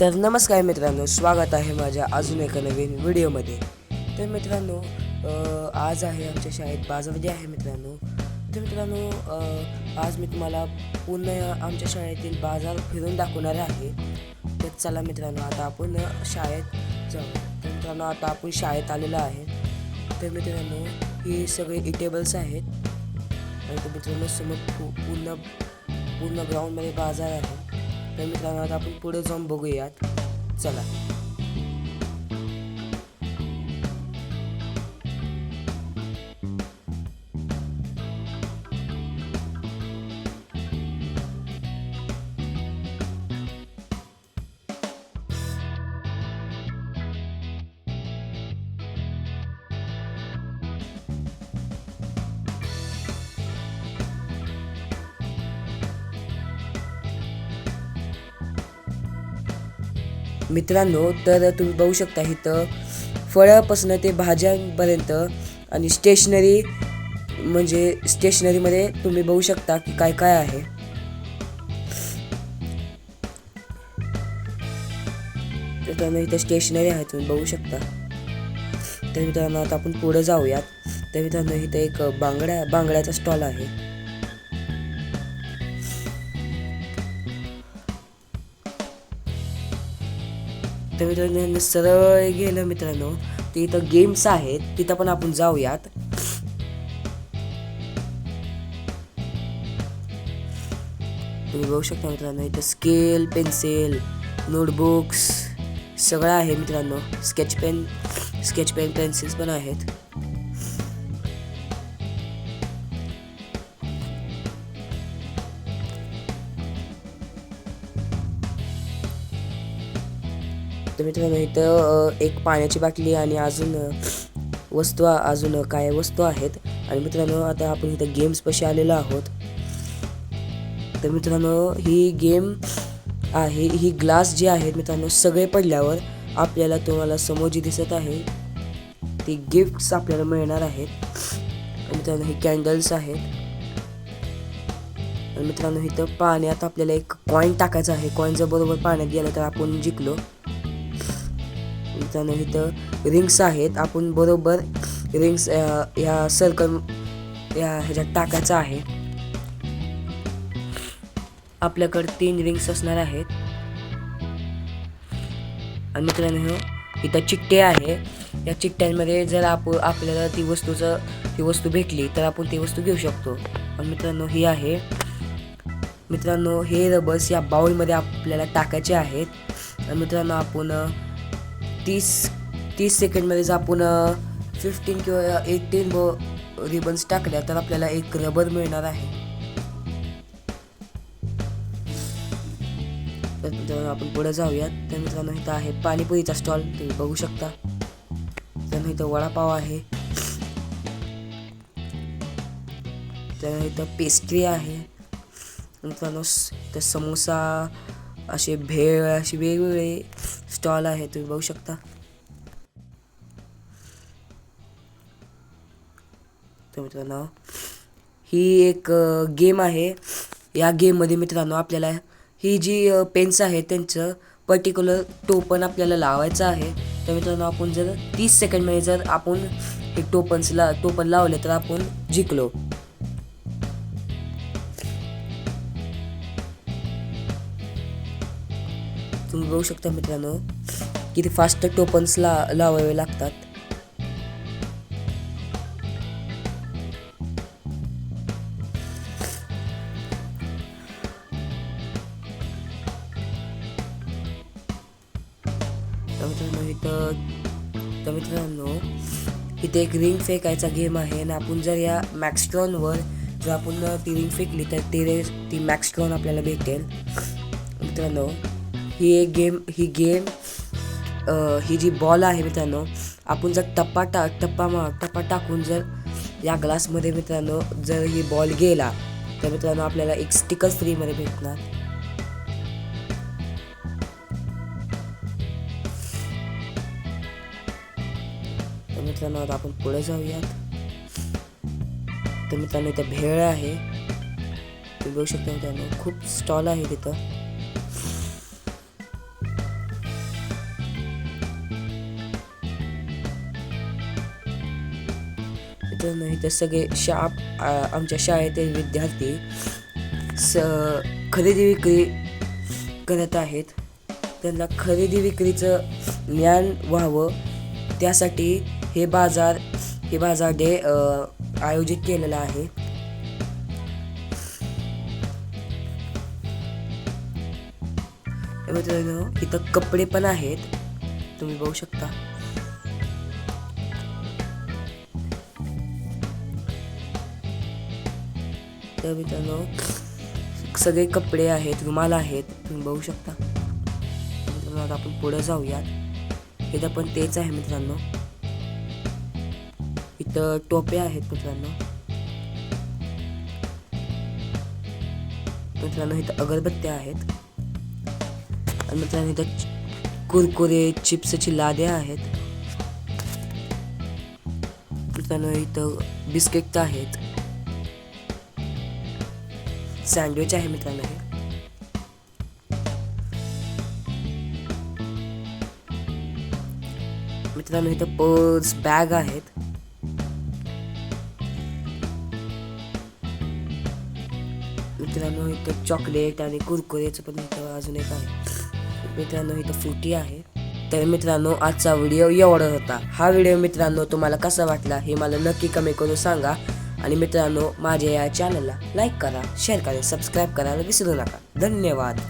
तर नमस्कार मित्रांनो स्वागत आहे माझ्या अजून एका नवीन व्हिडिओमध्ये. तर मित्रांनो आज आहे आमच्या शाळेत बाजारजी आहे मित्रांनो. तर मित्रांनो आज मी तुम्हाला पूर्ण आमच्या शाळेतील बाजार फिरून दाखवणार आहे. तर चला मित्रांनो आता आपण शाळेत जाऊ. तर मित्रांनो आता आपण शाळेत आलेलो आहे. तर मित्रांनो ही सगळे इटेबल्स आहेत. आणि तर मित्रांनो समोर पूर्ण पूर्ण ग्राउंडमध्ये बाजार आहे. तर मित्रांनो आता आपण पुढे जाऊन बघूयात. चला. मित्रांनो तर तुम्ही बघू शकता इथं फळापासून ते भाज्यांपर्यंत आणि स्टेशनरी म्हणजे स्टेशनरीमध्ये तुम्ही बघू शकता की काय काय आहे. मित्रांनो इथं स्टेशनरी आहे तुम्ही बघू शकता. तर मित्रांनो आता आपण पुढे जाऊयात. तर मित्रांनो इथं एक बांगड्या बांगड्याचा स्टॉल आहे. तर सरळ गेलं मित्रांनो. ते इथं गेम्स आहेत तिथं पण आपण जाऊयात. तुम्ही बघू शकता मित्रांनो इथं स्केल पेन्सिल नोटबुक्स सगळं आहे मित्रांनो. Sketch pen sketch pen pencils पण आहेत. तर मित्रांनो इथं एक पाण्याची बाटली आणि अजून वस्तू अजून काय वस्तू आहेत. आणि मित्रांनो आता आपण इथं गेम्स पशी आलेलो आहोत. तर मित्रांनो ही गेम आहे ही ग्लास जी आहेत मित्रांनो सगळे पडल्यावर आपल्याला तुम्हाला समोर जी दिसत आहे ती गिफ्ट्स आपल्याला मिळणार आहेत. आणि मित्रांनो हे कॅन्डल्स आहेत. आणि मित्रांनो इथं पाण्यात आपल्याला एक कॉईन टाकायचा आहे. कॉईन जर बरोबर पाण्यात गेलं तर आपण जिंकलो. मित्रांनो इथं रिंग्स आहेत. आपण बरोबर रिंग्स या सर्कल या ह्याच्यात टाकायचं आहे. आपल्याकडे तीन रिंग्स असणार आहेत. आणि मित्रांनो इथं चिठ्ठे आहे. या चिठ्ठ्यांमध्ये जर आप आपल्याला ती वस्तूचं ती वस्तू भेटली तर आपण ती वस्तू घेऊ शकतो. आणि मित्रांनो ही आहे. मित्रांनो हे रबर्स या बाउलमध्ये आपल्याला टाकायचे आहेत. आणि मित्रांनो आपण तीस तीस सेकंडमध्ये जर आपण फिफ्टीन किंवा एटीन ब रिबन्स टाकल्या तर आपल्याला एक रबर मिळणार आहे. तर आपण पुढे जाऊयात. तर मित्रांनो इथं आहे पाणीपुरीचा स्टॉल तुम्ही बघू शकता. मित्रांनो इथं वडापाव आहे. तर इथं पेस्ट्री आहे. मित्रांनो इथं समोसा असे भेळ असे वेगवेगळे स्टॉल आहे तुम्ही बघू शकता. तर मित्रांनो ही एक गेम आहे. या गेममध्ये मित्रांनो आपल्याला ही जी पेन्स आहे त्यांचं पर्टिक्युलर टोपण आपल्याला लावायचं आहे. तर मित्रांनो आपण जर तीस सेकंडमध्ये जर आपण हे टोपन्सला टोपण लावले तर आपण जिंकलो. तुम्ही बघू शकता मित्रांनो किती फास्ट टोपन्स ला लावावे लागतात. तर मित्रांनो तर मित्रांनो इथे एक रिंग फेकायचा गेम आहे. आणि आपण जर या मॅक्स्ट्रॉनवर जर आपण ती रिंग फेकली तर ती रे ती मॅक्स्ट्रॉन आपल्याला भेटेल. मित्रांनो ही एक गेम ही गेम ही जी बॉल आहे मित्रांनो आपण जर टप्पा टा टप्पा मा टप्पा टाकून जर या ग्लासमध्ये मित्रांनो जर ही बॉल गेला तर मित्रांनो आपल्याला एक स्टिकर फ्रीमध्ये भेटणार. तर मित्रांनो आता आपण पुढे जाऊयात. तर मित्रांनो इथं भेळ आहे. तुम्ही बघू शकता मित्रांनो खूप स्टॉल आहे तिथं. तर नाही तर सगळे शा आमच्या शाळेतील विद्यार्थी स खरेदी विक्री करत आहेत. त्यांना खरेदी विक्रीचं ज्ञान व्हावं. त्यासाठी हे बाजार हे बाजार डे आयोजित केलेला आहे. मित्रांनो इथं कपडे पण आहेत. तुम्ही बघू शकता. तर मित्रांनो सगळे कपडे आहेत रुमाल आहेत तुम्ही बघू शकता. मित्रांनो आता आपण पुढं जाऊयात. इथं पण तेच आहे मित्रांनो. इथं टोप्या आहेत मित्रांनो. मित्रांनो इथं अगरबत्त्या आहेत. आणि मित्रांनो इथं कुरकुरे चिप्सची लाद्या आहेत. मित्रांनो इथं बिस्किट आहेत. सँडविच आहे मित्रांनो. हे मित्रांनो इथं पर्स बॅग आहेत. मित्रांनो इथं चॉकलेट आणि कुरकुरेचं पण इथं अजून एक आहे. मित्रांनो इथं फ्रुटी आहे. तर मित्रांनो आजचा व्हिडिओ एवढा होता. हा व्हिडिओ मित्रांनो तुम्हाला कसा वाटला हे मला नक्की कमी करून सांगा. आणि मित्रांनो माझ्या या चॅनलला लाईक करा शेअर करा सबस्क्राईब करायला विसरू नका. धन्यवाद.